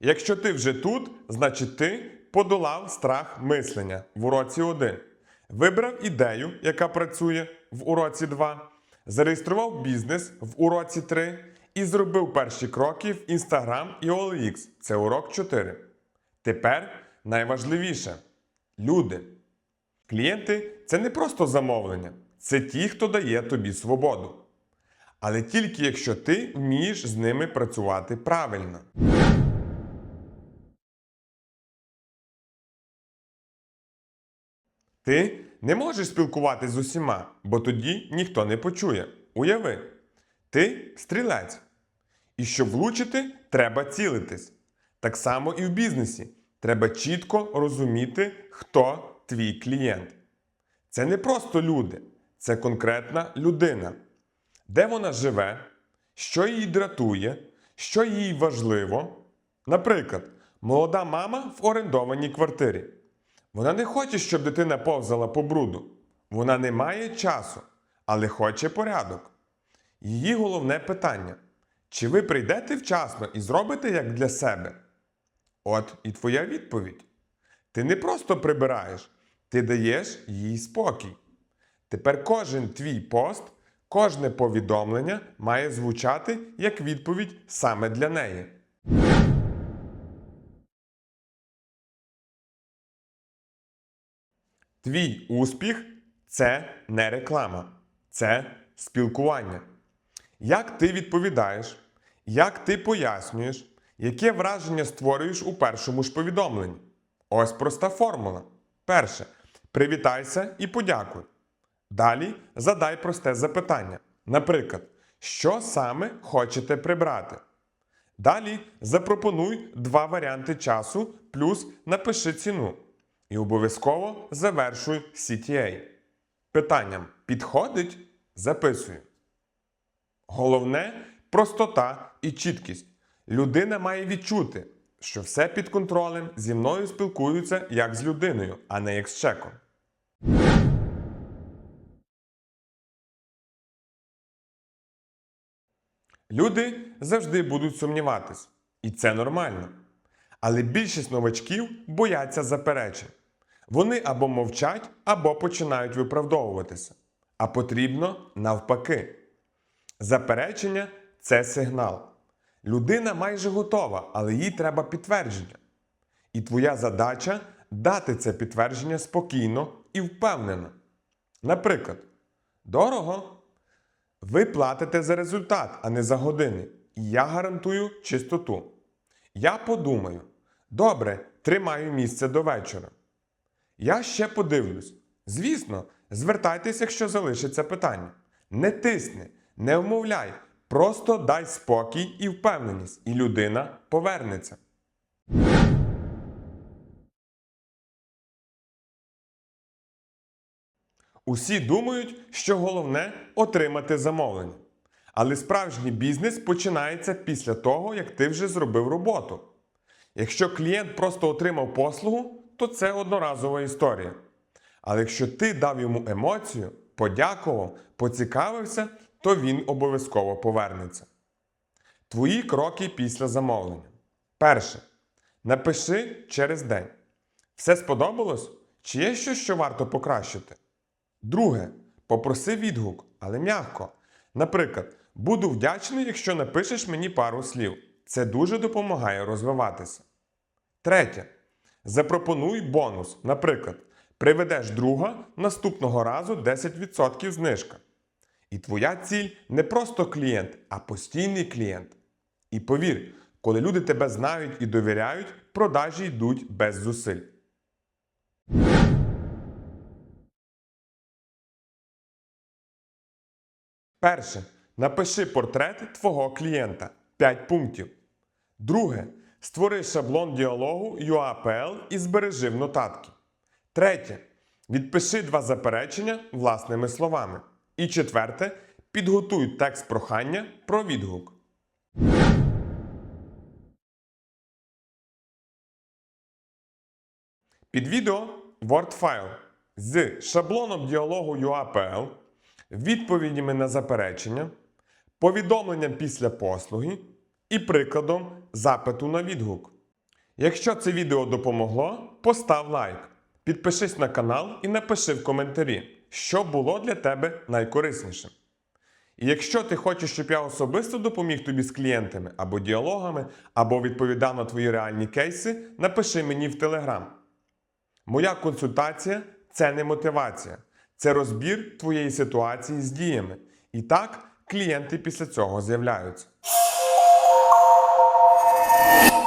Якщо ти вже тут, значить ти подолав страх мислення в уроці 1. Вибрав ідею, яка працює в уроці 2, зареєстрував бізнес в уроці 3 і зробив перші кроки в Instagram і OLX. Це урок 4. Тепер найважливіше люди. Клієнти це не просто замовлення, це ті, хто дає тобі свободу. Але тільки якщо ти вмієш з ними працювати правильно. Ти не можеш спілкуватись з усіма, бо тоді ніхто не почує. Уяви, ти стрілець. І щоб влучити, треба цілитись. Так само і в бізнесі. Треба чітко розуміти, хто твій клієнт. Це не просто люди, це конкретна людина. Де вона живе, що її дратує, що їй важливо. Наприклад, молода мама в орендованій квартирі. Вона не хоче, щоб дитина повзала по бруду. Вона не має часу, але хоче порядок. Її головне питання: чи ви прийдете вчасно і зробите як для себе? От і твоя відповідь. Ти не просто прибираєш, ти даєш їй спокій. Тепер кожен твій пост, кожне повідомлення має звучати як відповідь саме для неї. Твій успіх це не реклама, це спілкування. Як ти відповідаєш, як ти пояснюєш, яке враження створюєш у першому ж повідомленні? Ось проста формула. Перше. Привітайся і подякуй. Далі задай просте запитання. Наприклад, що саме хочете прибрати? Далі запропонуй два варіанти часу, плюс напиши ціну. І обов'язково завершуй CTA. Питанням підходить? Записуй. Головне простота і чіткість. Людина має відчути, що все під контролем зі мною спілкуються як з людиною, а не як з чеком. Люди завжди будуть сумніватись, і це нормально. Але більшість новачків бояться заперечень. Вони або мовчать, або починають виправдовуватися. А потрібно навпаки. Заперечення це сигнал. Людина майже готова, але їй треба підтвердження. І твоя задача дати це підтвердження спокійно і впевнено. Наприклад, дорого. Ви платите за результат, а не за години. І я гарантую чистоту. Я подумаю, добре, тримаю місце до вечора. Я ще подивлюсь. Звісно, звертайтеся, якщо залишиться питання. Не тисни, не вмовляй, просто дай спокій і впевненість, і людина повернеться. Усі думають, що головне отримати замовлення. Але справжній бізнес починається після того, як ти вже зробив роботу. Якщо клієнт просто отримав послугу, то це одноразова історія. Але якщо ти дав йому емоцію, подякував, поцікавився, то він обов'язково повернеться. Твої кроки після замовлення. Перше. Напиши через день. Все сподобалось? Чи є щось, що варто покращити? Друге. Попроси відгук, але м'яко. Наприклад, буду вдячний, якщо напишеш мені пару слів. Це дуже допомагає розвиватися. Третє. Запропонуй бонус. Наприклад, приведеш друга наступного разу 10% знижка. І твоя ціль не просто клієнт, а постійний клієнт. І повір, коли люди тебе знають і довіряють, продажі йдуть без зусиль. Перше. Напиши портрет твого клієнта 5 пунктів. Друге. Створи шаблон діалогу UAPL і збережи в нотатки. Третє. Відпиши два заперечення власними словами. І четверте. Підготуй текст прохання про відгук. Під відео Word з шаблоном діалогу UAPL, відповідями на заперечення, повідомленням після послуги і прикладом запиту на відгук. Якщо це відео допомогло, постав лайк, підпишись на канал і напиши в коментарі, що було для тебе найкориснішим. І якщо ти хочеш, щоб я особисто допоміг тобі з клієнтами або діалогами, або відповідав на твої реальні кейси, напиши мені в Телеграм. Моя консультація це не мотивація, це розбір твоєї ситуації з діями. І так клієнти після цього з'являються. Oh!